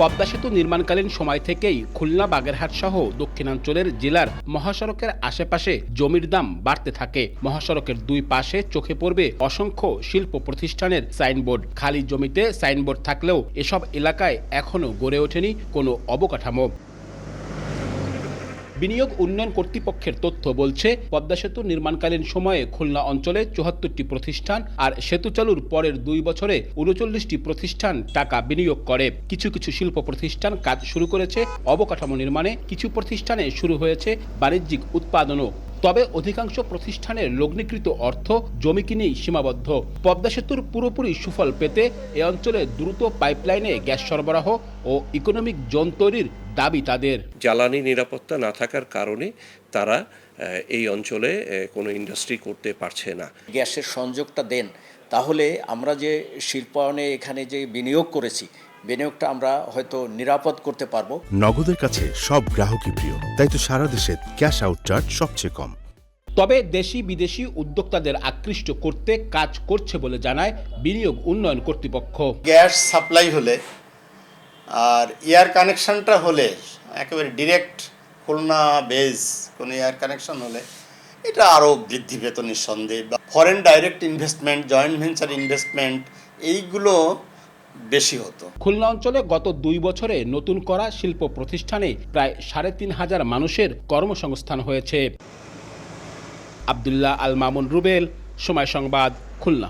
পদ্মা সেতু নির্মাণকালীন সময় থেকেই খুলনা বাগেরহাট সহ দক্ষিণাঞ্চলের জেলার মহাসড়কের আশেপাশে জমির দাম বাড়তে থাকে। মহাসড়কের দুই পাশে চোখে পড়বে অসংখ্য শিল্প প্রতিষ্ঠানের সাইনবোর্ড। খালি জমিতে সাইনবোর্ড থাকলেও এসব এলাকায় এখনও গড়ে ওঠেনি কোনো অবকাঠামো। বিনিয়োগ উন্নয়ন কর্তৃপক্ষের তথ্য বলছে, পদ্মা সেতু নির্মাণকালীন সময়ে খুলনা অঞ্চলে চুহাত্তরটি প্রতিষ্ঠান আর সেতু চালুর পরের দুই বছরে উনচল্লিশটি প্রতিষ্ঠান টাকা বিনিয়োগ করে। কিছু কিছু শিল্প প্রতিষ্ঠান কাজ শুরু করেছে, অবকাঠামো নির্মাণে কিছু প্রতিষ্ঠানে শুরু হয়েছে বাণিজ্যিক উৎপাদনও। তবে অধিকাংশ প্রতিষ্ঠানের লগ্নিকৃত অর্থ জমি কিনেই সীমাবদ্ধ। পদ্মা সেতুর পুরোপুরি সুফল পেতে এ অঞ্চলে দ্রুত পাইপলাইনে গ্যাস সরবরাহ ও ইকোনমিক জোন তৈরির দাবি তাদের। জ্বালানি নিরাপত্তা না থাকার কারণে তারা এই অঞ্চলে কোনো ইন্ডাস্ট্রি করতে পারছে না। গ্যাসের সংযোগটা দেন তাহলে আমরা যে শিল্পায়নে এখানে যে বিনিয়োগ করেছি বিনিয়োগটা আমরা হয়তো নিরাপদ করতে পারব। নগদের কাছে সব গ্রাহকই প্রিয় তাই তো সারা দেশে ক্যাশ আউট চার্জ সবচেয়ে কম। তবে দেশি বিদেশি উদ্যোক্তাদের আকৃষ্ট করতে কাজ করছে বলে জানায় বিনিয়োগ উন্নয়ন কর্তৃপক্ষ। গ্যাস সাপ্লাই হলে আর এয়ার কানেকশনটা হলে একেবারে ডিরেক্ট খুলনা বেজ কোনো এয়ার কানেকশন হলে এটা আরও বৃদ্ধি পেত নিঃসন্দেহে। Foreign direct investment joint venture investment এইগুলো বেশি হতো। খুলনা অঞ্চলে গত দুই বছরে নতুন করা শিল্প প্রতিষ্ঠানে প্রায় সাড়ে তিন হাজার মানুষের কর্মসংস্থান হয়েছে। আবদুল্লাহ আল মামুন রুবেল সময় সংবাদ খুলনা।